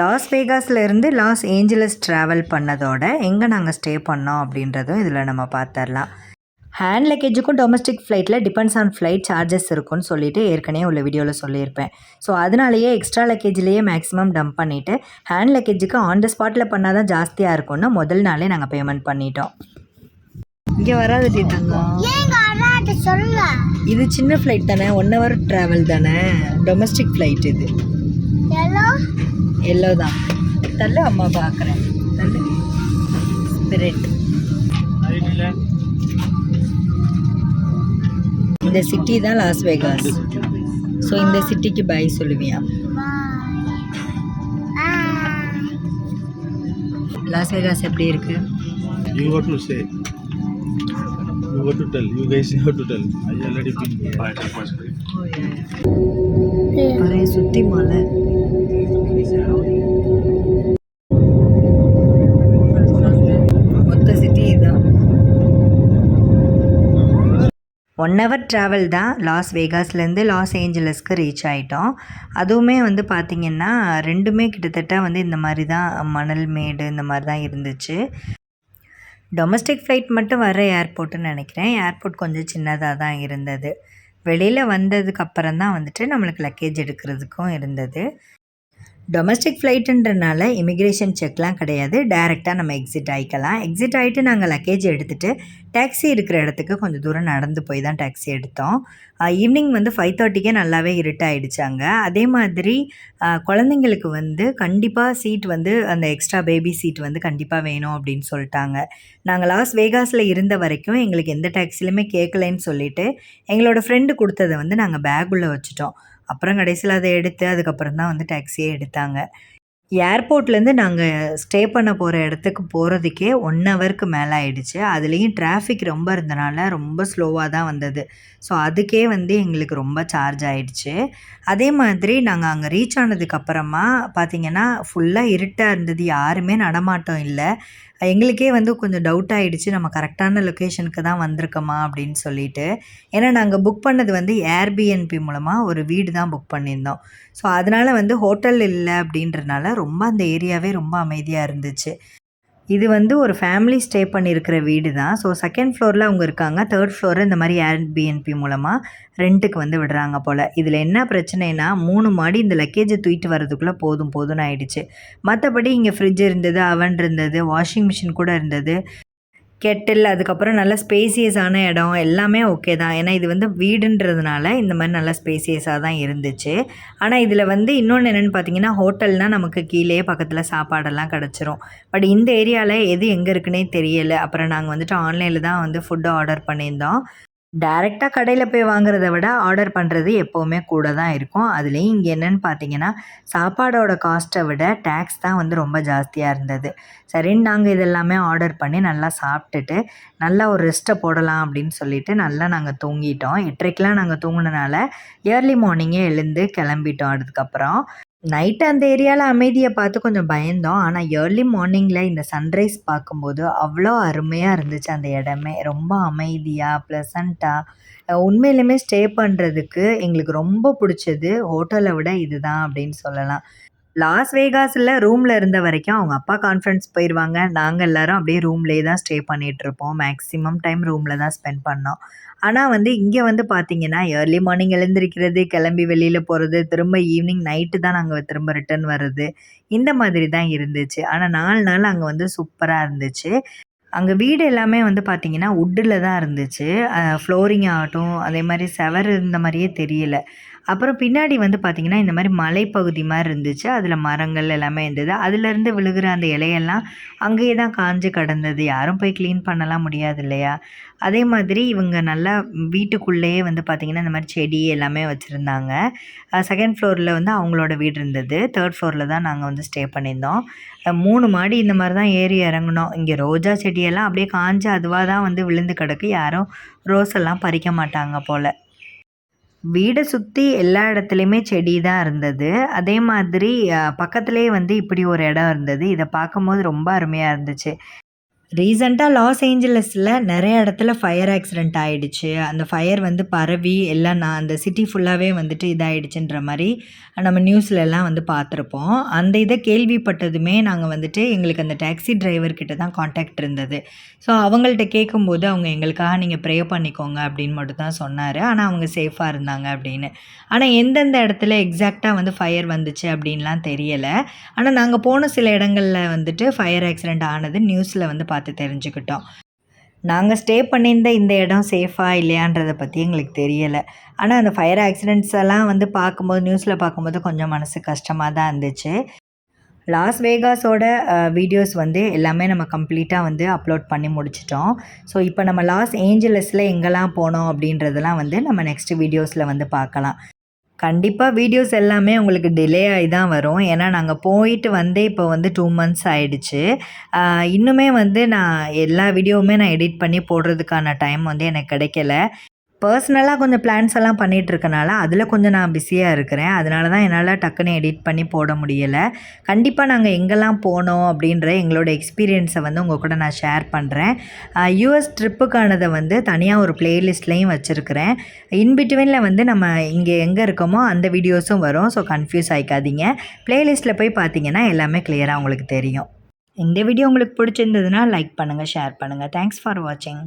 Loss வேகாஸ்லேருந்து Los Angeles travel பண்ணதோட எங்கே நாங்கள் ஸ்டே பண்ணோம் அப்படின்றதும் இதில் நம்ம பார்த்துடலாம் ஹேண்ட் லக்கேஜுக்கும் டொமஸ்டிக் ஃப்ளைட்டில் டிபெண்ட்ஸ் ஆன் ஃப்ளைட் சார்ஜஸ் இருக்கும்னு சொல்லிட்டு ஏற்கனவே உள்ள வீடியோவில் சொல்லியிருப்பேன். ஸோ அதனாலேயே எக்ஸ்ட்ரா லக்கேஜ்லேயே மேக்ஸிமம் டம்ப் பண்ணிவிட்டு ஹேண்ட் லக்கேஜுக்கு ஆன் த ஸ்பாட்டில் பண்ணால் தான் ஜாஸ்தியாக இருக்கும்னு முதல் நாளே நாங்கள் பேமெண்ட் பண்ணிட்டோம். இங்கே வராது இது சின்ன ஃப்ளைட் தானே? ஒன் ஹவர் ட்ராவல் தானே? டொமஸ்டிக் ஃப்ளைட் இது. எல்லோ தான். தள்ளு அம்மா பார்க்குறேன் தள்ளு. ஸ்பிரிட் இந்த சிட்டி தான் லாஸ் வேகாஸ் ஸோ இந்த சிட்டிக்கு பை சொல்லுவியா? லாஸ் வேகாஸ் எப்படி இருக்கு? Got to tell. You guys have to tell. I already been there. ஒரே சுத்தி மலை மொத்த சிட்டி இதான் ஒன் ஹவர் ட்ராவல் தான் லாஸ் வேகாஸ்லேருந்து லாஸ் ஏஞ்சலஸ்க்கு ரீச் ஆகிட்டோம் அதுவுமே வந்து பார்த்திங்கன்னா ரெண்டுமே கிட்டத்தட்ட வந்து இந்த மாதிரி தான் மணல் மேடு இந்த மாதிரி தான் இருந்துச்சு டொமஸ்டிக் ஃப்ளைட் மட்டும் வர ஏர்போர்ட்டுன்னு நினைக்கிறேன். ஏர்போர்ட் கொஞ்சம் சின்னதாக தான் இருந்தது. வெளியில் வந்ததுக்கப்புறம் தான் வந்துட்டு நம்மளுக்கு லக்கேஜ் எடுக்கிறதுக்கும் இருந்தது. டொமஸ்டிக் ஃப்ளைட்டுன்றனால இமிக்ரேஷன் செக்லாம் கிடையாது. டைரெக்டாக நம்ம எக்ஸிட் ஆகிக்கலாம் எக்ஸிட் ஆகிட்டு நாங்கள் லக்கேஜ் எடுத்துகிட்டு டாக்ஸி இருக்கிற இடத்துக்கு கொஞ்சம் தூரம் நடந்து போய் தான் டாக்ஸி எடுத்தோம். ஈவினிங் வந்து ஃபைவ் தேர்ட்டிக்கே நல்லாவே இருட்டாயிடுச்சாங்க அதே மாதிரி குழந்தைங்களுக்கு வந்து கண்டிப்பாக சீட் வந்து அந்த எக்ஸ்ட்ரா பேபி சீட் வந்து கண்டிப்பாக வேணும் அப்படின்னு சொல்லிட்டாங்க. நாங்கள் லாஸ் வேகாஸில் இருந்த வரைக்கும் எங்களுக்கு எந்த டாக்ஸிலுமே கேட்கலன்னு சொல்லிட்டு எங்களோட ஃப்ரெண்டு கொடுத்ததை வந்து நாங்கள் பேக்குள்ளே வச்சுட்டோம். அப்புறம் கடைசியில் அதை எடுத்து அதுக்கப்புறம் தான் வந்து டாக்ஸியே எடுத்தாங்க. ஏர்போர்ட்லேருந்து நாங்கள் ஸ்டே பண்ண போகிற இடத்துக்கு போகிறதுக்கே ஒன் ஹவருக்கு மேலே ஆயிடுச்சு. அதுலேயும் டிராஃபிக் ரொம்ப இருந்தனால ரொம்ப ஸ்லோவாக தான் வந்தது. ஸோ அதுக்கே வந்து எங்களுக்கு ரொம்ப சார்ஜ் ஆயிடுச்சு. அதே மாதிரி நாங்கள் அங்கே ரீச் ஆனதுக்கப்புறமா பார்த்திங்கன்னா ஃபுல்லாக இருட்டாக இருந்தது. யாருமே நடமாட்டம் இல்லை. எங்களுக்கே வந்து கொஞ்சம் டவுட் ஆகிடுச்சு நம்ம கரெக்டான லொக்கேஷனுக்கு தான் வந்திருக்கோமா அப்படின்னு சொல்லிட்டு. ஏன்னா நாங்கள் புக் பண்ணது வந்து ஏர்பிஎன்பி மூலமாக ஒரு வீடு தான் புக் பண்ணியிருந்தோம். ஸோ அதனால் வந்து ஹோட்டல் இல்லை அப்படின்றனால ரொம்ப அந்த ஏரியாவே ரொம்ப அமைதியாக இருந்துச்சு. இது வந்து ஒரு ஃபேமிலி ஸ்டே பண்ணியிருக்கிற வீடு தான் ஸோ செகண்ட் ஃப்ளோரில் அவங்க இருக்காங்க. தேர்ட் ஃப்ளோரில் இந்த மாதிரி ஏர்பிஎன்பி மூலமாக ரெண்ட்டுக்கு வந்து விடுறாங்க போல். இதில் என்ன பிரச்சனைனா மூணு மாடி இந்த லக்கேஜை தூக்கிட்டு வரதுக்குள்ளே போதும் போதும்னு ஆயிடுச்சு. மற்றபடி இங்கே ஃப்ரிட்ஜ் இருந்தது அவன் இருந்தது வாஷிங் மிஷின் கூட இருந்தது. கெட்டில் அதுக்கப்புறம் நல்ல ஸ்பேசியஸான இடம் எல்லாமே ஓகே தான். ஏன்னா இது வந்து வீடுன்றதுனால இந்த மாதிரி நல்ல ஸ்பேசியஸாக தான் இருந்துச்சு. ஆனால் இதில் வந்து இன்னொன்று என்னென்னு பார்த்தீங்கன்னா ஹோட்டல்னால் நமக்கு கீழே பக்கத்தில் சாப்பாடெல்லாம் கிடச்சிரும். பட் இந்த ஏரியாவில் எது எங்கே இருக்குன்னே தெரியலை. அப்புறம் நாங்கள் வந்துட்டு ஆன்லைனில் தான் வந்து ஃபுட்டு ஆர்டர் பண்ணியிருந்தோம். டைரெக்டாக கடையில் போய் வாங்குறத விட ஆர்டர் பண்ணுறது எப்போவுமே கூட தான் இருக்கும். அதுலேயும் இங்கே என்னென்னு பார்த்தீங்கன்னா சாப்பாடோட காஸ்ட்டை விட டேக்ஸ் தான் வந்து ரொம்ப ஜாஸ்தியாக இருந்தது. சரின்னு நாங்கள் இதெல்லாமே ஆர்டர் பண்ணி நல்லா சாப்பிட்டுட்டு நல்லா ஒரு ரெஸ்ட்டை போடலாம் அப்படின்னு சொல்லிட்டு நல்லா நாங்கள் தூங்கிட்டோம். எட்டரைக்கெலாம் நாங்கள் தூங்கினனால ஏர்லி மார்னிங்கே எழுந்து கிளம்பிட்டோம். அதுக்கப்புறம் நைட்டு அந்த ஏரியாவில் அமைதியை பார்த்து கொஞ்சம் பயந்தோம். ஆனால் ஏர்லி மார்னிங்கில் இந்த சன்ரைஸ் பார்க்கும்போது அவ்வளோ அருமையாக இருந்துச்சு அந்த இடமே. ரொம்ப அமைதியாக ப்ளசண்ட்டாக உண்மையிலுமே ஸ்டே பண்ணுறதுக்கு எங்களுக்கு ரொம்ப பிடிச்சது. ஹோட்டலை விட இதுதான் அப்படின்னு சொல்லலாம். லாஸ் வேகாஸில் ரூமில் இருந்த வரைக்கும் அவங்க அப்பா கான்ஃபரன்ஸ் போயிடுவாங்க நாங்கள் எல்லாரும் அப்படியே ரூம்லேயே தான் ஸ்டே பண்ணிகிட்டு இருப்போம். மேக்ஸிமம் டைம் ரூமில் தான் ஸ்பெண்ட் பண்ணோம். ஆனால் வந்து இங்கே வந்து பார்த்தீங்கன்னா ஏர்லி மார்னிங் எழுந்திருக்கிறது கிளம்பி வெளியில் போகிறது திரும்ப ஈவினிங் நைட்டு தான் நாங்கள் திரும்ப ரிட்டர்ன் வர்றது. இந்த மாதிரி தான் இருந்துச்சு. ஆனால் நாலு நாள் அங்கே வந்து சூப்பராக இருந்துச்சு. அங்கே வீடு எல்லாமே வந்து பார்த்திங்கன்னா வுட்டில் தான் இருந்துச்சு. ஃப்ளோரிங் ஆகட்டும் அதே மாதிரி செவர் இருந்த மாதிரியே தெரியல. அப்புறம் பின்னாடி வந்து பார்த்திங்கன்னா இந்த மாதிரி மலைப்பகுதி மாதிரி இருந்துச்சு. அதில் மரங்கள் எல்லாமே இருந்தது. அதுலேருந்து விழுகிற அந்த இலையெல்லாம் அங்கேயே தான் காஞ்சு கிடந்தது. யாரும் போய் க்ளீன் பண்ணலாம் முடியாது இல்லையா? அதே மாதிரி இவங்க நல்லா வீட்டுக்குள்ளேயே வந்து பார்த்திங்கன்னா இந்த மாதிரி செடி எல்லாமே வச்சுருந்தாங்க. செகண்ட் ஃப்ளோரில் வந்து அவங்களோட வீடு இருந்தது. தேர்ட் ஃப்ளோரில் தான் நாங்கள் வந்து ஸ்டே பண்ணியிருந்தோம். மூணு மாடி இந்த மாதிரி தான் ஏறி இறங்கினோம். இங்கே ரோஜா செடியெல்லாம் அப்படியே காஞ்சு அதுவாக தான் வந்து விழுந்து கிடக்கு. யாரும் ரோஸ் எல்லாம் பறிக்க மாட்டாங்க போல். வீடை சுற்றி எல்லா இடத்துலையுமே செடி தான் இருந்தது. அதே மாதிரி பக்கத்துலேயே வந்து இப்படி ஒரு இடம் இருந்தது. இதை பார்க்கும்போது ரொம்ப அருமையாக இருந்துச்சு. ரீசெண்டாக லாஸ் ஏஞ்சலஸில் நிறைய இடத்துல ஃபயர் ஆக்சிடெண்ட் ஆகிடுச்சு அந்த ஃபயர் வந்து பரவி எல்லாம் நான் அந்த சிட்டி ஃபுல்லாகவே வந்துட்டு இதாகிடுச்சுன்ற மாதிரி நம்ம நியூஸ்லலாம் வந்து பார்த்துருப்போம். அந்த இதை கேள்விப்பட்டதுமே நாங்கள் வந்துட்டு எங்களுக்கு அந்த டாக்ஸி டிரைவர்கிட்ட தான் காண்டாக்ட் இருந்தது. ஸோ அவங்கள்ட்ட கேட்கும்போது அவங்க எங்களுக்காக நீங்கள் ப்ரே பண்ணிக்கோங்க அப்படின்னு மட்டும் தான் சொன்னார். ஆனால் அவங்க சேஃபாக இருந்தாங்க அப்படின்னு. ஆனால் எந்தெந்த இடத்துல எக்ஸாக்டாக வந்து ஃபயர் வந்துச்சு அப்படின்லாம் தெரியலை. ஆனால் நாங்கள் போன சில இடங்களில் வந்துட்டு ஃபயர் ஆக்சிடெண்ட் ஆனது நியூஸில் வந்து பார்த்து பார்த்து தெரிஞ்சுக்கிட்டோம். நாங்கள் ஸ்டே பண்ணியிருந்த இந்த இடம் சேஃபாக இல்லையான்றதை பற்றி எங்களுக்கு தெரியலை. ஆனால் அந்த ஃபயர் ஆக்சிடெண்ட்ஸ் எல்லாம் வந்து பார்க்கும்போது நியூஸில் பார்க்கும்போது கொஞ்சம் மனசு கஷ்டமாக தான் இருந்துச்சு. லாஸ் வேகாஸோட வீடியோஸ் வந்து எல்லாமே நம்ம கம்ப்ளீட்டாக வந்து அப்லோட் பண்ணி முடிச்சிட்டோம். ஸோ இப்போ நம்ம லாஸ் ஏஞ்சலஸில் எங்கெல்லாம் போனோம் அப்படின்றதெல்லாம் வந்து நம்ம நெக்ஸ்ட் வீடியோஸில் வந்து பார்க்கலாம். கண்டிப்பாக வீடியோஸ் எல்லாமே உங்களுக்கு டிலே ஆகி தான் வரும். ஏன்னா நாங்கள் போயிட்டு வந்து இப்போ வந்து டூ மந்த்ஸ் ஆகிடுச்சு இன்னுமே வந்து நான் எல்லா வீடியோவுமே நான் எடிட் பண்ணி போடுறதுக்கான டைம் வந்து எனக்கு கிடைக்கல. பர்சனலாக கொஞ்சம் பிளான்ஸ் எல்லாம் பண்ணிகிட்டு இருக்கனால அதில் கொஞ்சம் நான் பிஸியாக இருக்கிறேன். அதனால தான் என்னால் டக்குன்னு எடிட் பண்ணி போட முடியலை. கண்டிப்பாக நாங்கள் எங்கெல்லாம் போனோம் அப்படின்ற எங்களோட எக்ஸ்பீரியன்ஸை வந்து உங்கள் கூட நான் ஷேர் பண்ணுறேன் யூஎஸ் ட்ரிப்புக்கானதை வந்து தனியாக ஒரு பிளேலிஸ்ட்லேயும் வச்சுருக்கிறேன். இன்பிட்வீனில் வந்து நம்ம இங்கே எங்கே இருக்கோமோ அந்த வீடியோஸும் வரும். ஸோ கன்ஃபியூஸ் ஆகிக்காதீங்க பிளேலிஸ்ட்டில் போய் பார்த்தீங்கன்னா எல்லாமே கிளியராக உங்களுக்கு தெரியும். இந்த வீடியோ உங்களுக்கு பிடிச்சிருந்ததுன்னா லைக் பண்ணுங்கள் ஷேர் பண்ணுங்கள் தேங்க்ஸ் ஃபார் வாட்சிங்